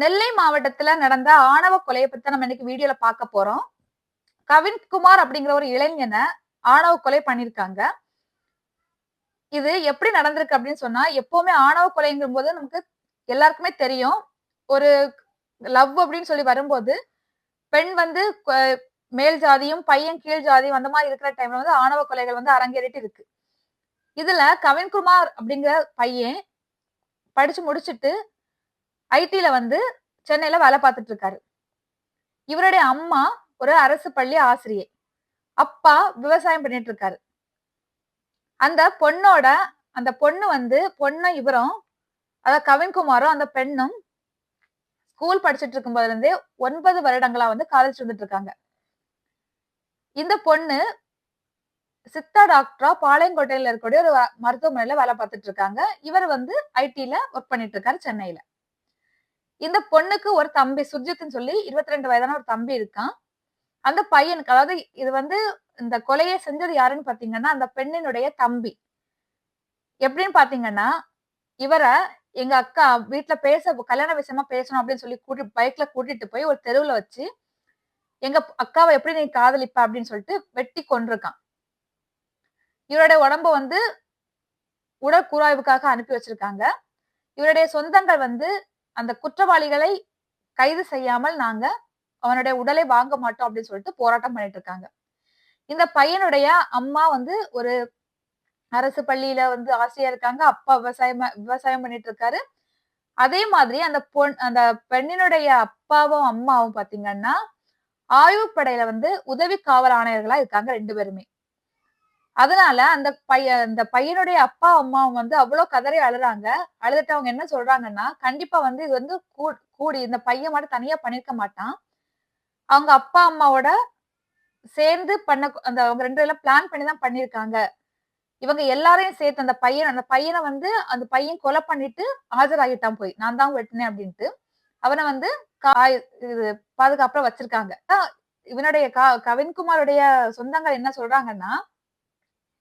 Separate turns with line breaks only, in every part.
நெல்லை மாவட்டத்துல நடந்த ஆணவ கொலையை பத்தி நம்ம இன்னைக்கு வீடியோல பார்க்க போறோம். கவின்குமார் அப்படிங்கிற ஒரு இளைஞனை ஆணவ கொலை பண்ணிருக்காங்க. இது எப்படி நடந்திருக்கு அப்படின்னு சொன்னா எப்பவுமே ஆணவ கொலைங்கும் போது நமக்கு எல்லாருக்குமே தெரியும். ஒரு லவ் அப்படின்னு சொல்லி வரும்போது பெண் வந்து மேல் ஜாதியும் பையன் கீழ் ஜாதியும் அந்த மாதிரி இருக்கிற டைம்ல வந்து ஆணவ கொலைகள் வந்து அரங்கேறிட்டு இருக்கு. இதுல கவின்குமார் அப்படிங்கிற பையன் படிச்சு முடிச்சுட்டு ஐடில வந்து சென்னையில வேலை பார்த்துட்டு இருக்காரு இவருடைய அம்மா ஒரு அரசு பள்ளி ஆசிரியை. அப்பா விவசாயம் பண்ணிட்டு இருக்காரு அந்த பொண்ணோட அந்த பொண்ணு வந்து பொண்ணும் இவரும் அதாவது கவின்குமாரும் அந்த பெண்ணும் ஸ்கூல் படிச்சுட்டு இருக்கும் போதுல இருந்தே ஒன்பது வருடங்களா வந்து காலேஜ் வந்துட்டு இருக்காங்க இந்த பொண்ணு சித்தா டாக்டரா பாளையங்கோட்டையில இருக்கக்கூடிய ஒரு மருத்துவமனையில வேலை பார்த்துட்டு இருக்காங்க இவர் வந்து ஐடில ஒர்க் பண்ணிட்டு இருக்காரு சென்னையில. இந்த பொண்ணுக்கு ஒரு தம்பி சுர்ஜித்னு சொல்லி இருபத்தி ரெண்டு வயதான ஒரு தம்பி இருக்கான். அந்த பையனுக்கு அதாவது இது வந்து இந்த கொலையை செஞ்சது யாருன்னு பாத்தீங்கன்னா அந்த பெண்ணினுடைய தம்பி. எப்படின்னு பாத்தீங்கன்னா இவரை எங்க அக்கா வீட்டுல பேச கல்யாண விஷயமா பேசணும் அப்படின்னு சொல்லி கூட்டி பைக்ல கூட்டிட்டு போய் ஒரு தெருவுல வச்சு எங்க அக்காவை எப்படி நீ காதலிப்ப? அப்படின்னு சொல்லிட்டு வெட்டி கொண்டிருக்கான் இவருடைய உடம்ப வந்து உடற்கூராய்வுக்காக அனுப்பி வச்சிருக்காங்க. இவருடைய சொந்தங்கள் வந்து அந்த குற்றவாளிகளை கைது செய்யாமல் நாங்க அவனுடைய உடலை வாங்க மாட்டோம் அப்படின்னு சொல்லிட்டு போராட்டம் பண்ணிட்டு இருக்காங்க. இந்த பையனுடைய அம்மா வந்து ஒரு அரசு பள்ளியில வந்து ஆசிரியர் இருக்காங்க. அப்பா விவசாயம் விவசாயம் பண்ணிட்டு இருக்காரு. அதே மாதிரி அந்த பொன் அந்த பெண்ணினுடைய அப்பாவும் அம்மாவும் பாத்தீங்கன்னா படையில வந்து உதவி காவல் ஆணையர்களா இருக்காங்க ரெண்டு பேருமே. அதனால அந்த பையன் அந்த பையனுடைய அப்பா அம்மாவும் வந்து அவ்வளவு கதறி அழுறாங்க. அழுதுட்டு அவங்க என்ன சொல்றாங்கன்னா கண்டிப்பா வந்து இது வந்து கூ- கூடி இந்த பையன் மட்டும் தனியா பண்ணிருக்க மாட்டான். அவங்க அப்பா அம்மாவோட சேர்ந்து பண்ண அந்த அவங்க ரெண்டு பேரும் பிளான் பண்ணி தான் பண்ணிருக்காங்க. இவங்க எல்லாரையும் சேர்த்து அந்த பையன் அந்த பையனை வந்து அந்த பையன் கொலை பண்ணிட்டு ஆஜராகிட்டான் போய். நான் தான் வெட்டினேன் அப்படின்ட்டு. அவனை வந்து காய் இது பாதுகாப்புல வச்சிருக்காங்க. இவனுடைய க கவின்குமாருடைய சொந்தங்கள் என்ன சொல்றாங்கன்னா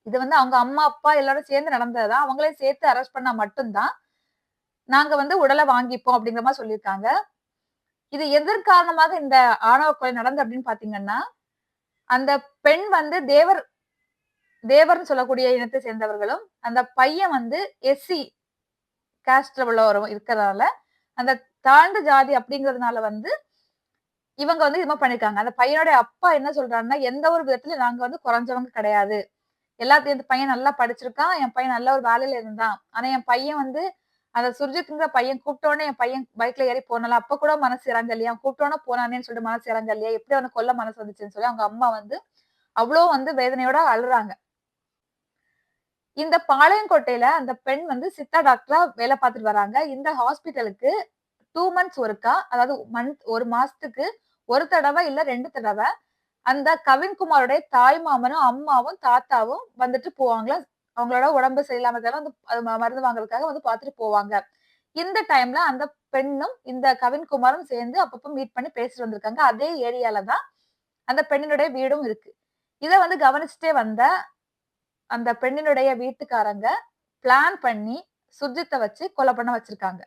இது வந்து அவங்க அம்மா அப்பா எல்லாரும் சேர்ந்து நடந்ததுதான். அவங்களையும் சேர்த்து அரெஸ்ட் பண்ணா மட்டும்தான் நாங்க வந்து உடலை வாங்கிப்போம் அப்படிங்கிற மாதிரி சொல்லியிருக்காங்க. இது எதற்காரணமாக இந்த ஆணவ கொலை நடந்து அப்படின்னு பாத்தீங்கன்னா அந்த பெண் வந்து தேவர் தேவர்னு சொல்லக்கூடிய இனத்தை சேர்ந்தவர்களும் அந்த பையன் வந்து எஸ்சி காஸ்ட்ல உள்ளவரும் இருக்கிறதால அந்த தாழ்ந்த ஜாதி அப்படிங்கிறதுனால வந்து இவங்க வந்து இது மாதிரி பண்ணிருக்காங்க அந்த பையனுடைய அப்பா என்ன சொல்றாருன்னா எந்த ஒரு விதத்துல நாங்க வந்து குறைஞ்சவங்க கிடையாது. எல்லாத்தையும் இந்த பையன் நல்லா படிச்சிருக்கான் என் பையன் நல்ல ஒரு வேலையில இருந்தான். ஆனா என் பையன் வந்து அந்த சுர்ஜித்ங்கிற பையன் கூப்பிட்டோடனே என் பையன் பைக்ல ஏறி போனால அப்ப கூட மனசு இறங்கலையா. கூப்பிட்டோன்னே போனானேன்னு சொல்லிட்டு மனசு இறங்கலையா. எப்படி அவனை கொல்ல மனசு வந்துச்சுன்னு சொல்லி அவங்க அம்மா வந்து அவ்வளோ வந்து வேதனையோட அழுறாங்க. இந்த பாளையங்கோட்டையில அந்த பெண் வந்து சித்தா டாக்டரா வேலை பார்த்துட்டு வராங்க. இந்த ஹாஸ்பிட்டலுக்கு டூ மந்த்ஸ் ஒருக்கா அதாவது மந்த் ஒரு மாசத்துக்கு ஒரு தடவை இல்ல ரெண்டு தடவை அந்த கவின்குமாரோடைய தாய் மாமனும் அம்மாவும் தாத்தாவும் வந்துட்டு போவாங்களா? அவங்களோட உடம்பு சரியில்லாம வந்து அது மருந்து வாங்குறதுக்காக வந்து பார்த்துட்டு போவாங்க. இந்த டைம்ல அந்த பெண்ணும் இந்த கவின்குமாரும் சேர்ந்து அப்பப்ப மீட் பண்ணி பேசிட்டு வந்திருக்காங்க. அதே ஏரியால தான் அந்த பெண்ணினுடைய வீடும் இருக்கு. இதை வந்து கவனிச்சுட்டே வந்த அந்த பெண்ணினுடைய வீட்டுக்காரங்க பிளான் பண்ணி சுர்ஜித்தை வச்சு கொலை பண்ண வச்சிருக்காங்க.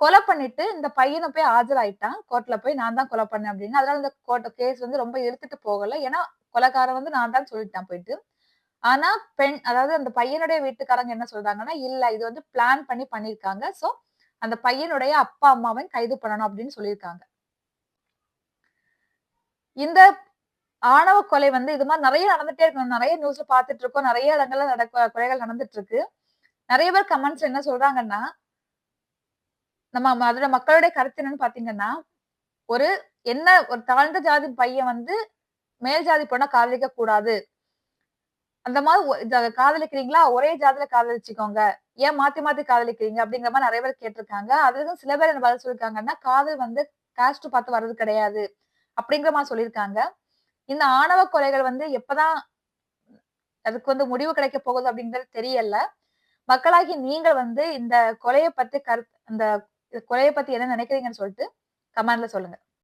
கொலை பண்ணிட்டு இந்த பையனை போய் ஆஜராயிட்டான். கோர்ட்ல போய் நான் தான் கொலை பண்ணேன் அப்படின்னு. அதனால இந்த கோர்ட் கேஸ் வந்து ரொம்ப இழுத்துட்டு போகல. ஏன்னா கொலைக்காரன் வந்து நான் தான் சொல்லிட்டான் போயிட்டு. ஆனா பெண் அதாவது அந்த பையனுடைய வீட்டுக்காரங்க என்ன சொல்றாங்கன்னா இல்ல இது வந்து பிளான் பண்ணி பண்ணிருக்காங்க சோ அந்த பையனுடைய அப்பா அம்மாவையும் கைது பண்ணணும் அப்படின்னு சொல்லியிருக்காங்க. இந்த ஆணவ கொலை வந்து இது மாதிரி நிறைய நடந்துட்டே இருக்கணும் நிறைய நியூஸ்ல பாத்துட்டு இருக்கோம். நிறைய இடங்கள்ல நடக்க கொலைகள் நடந்துட்டு இருக்கு. நிறைய பேர் கமெண்ட்ஸ் என்ன சொல்றாங்கன்னா நம்ம அதோட மக்களுடைய கருத்து என்னன்னு பாத்தீங்கன்னா ஒரு என்ன ஒரு தாழ்ந்த ஜாதி பையன் வந்து மேல் ஜாதி பொண்ணை காதலிக்க கூடாது. அந்த மாதிரி காதலிக்கிறீங்களா? ஒரே ஜாதியில காதலிச்சுக்கோங்க. ஏன் மாத்தி மாத்தி காதலிக்கிறீங்க? அப்படிங்கிற மாதிரி நிறைய பேர் கேட்டிருக்காங்க. அதுக்கும் சில பேர் என்ன பதில் சொல்லிருக்காங்கன்னா காதல் வந்து காஸ்ட் பார்த்து வர்றது கிடையாது. அப்படிங்கிற மாதிரி சொல்லியிருக்காங்க. இந்த ஆணவ கொலைகள் வந்து எப்பதான் அதுக்கு வந்து முடிவு கிடைக்க போகுது அப்படிங்கிறது தெரியல. மக்களாகி நீங்கள் வந்து இந்த கொலையை பத்தி கரு இந்த கொலையை பத்தி என்ன நினைக்கிறீங்கன்னு சொல்லிட்டு கமெண்ட்ல சொல்லுங்க.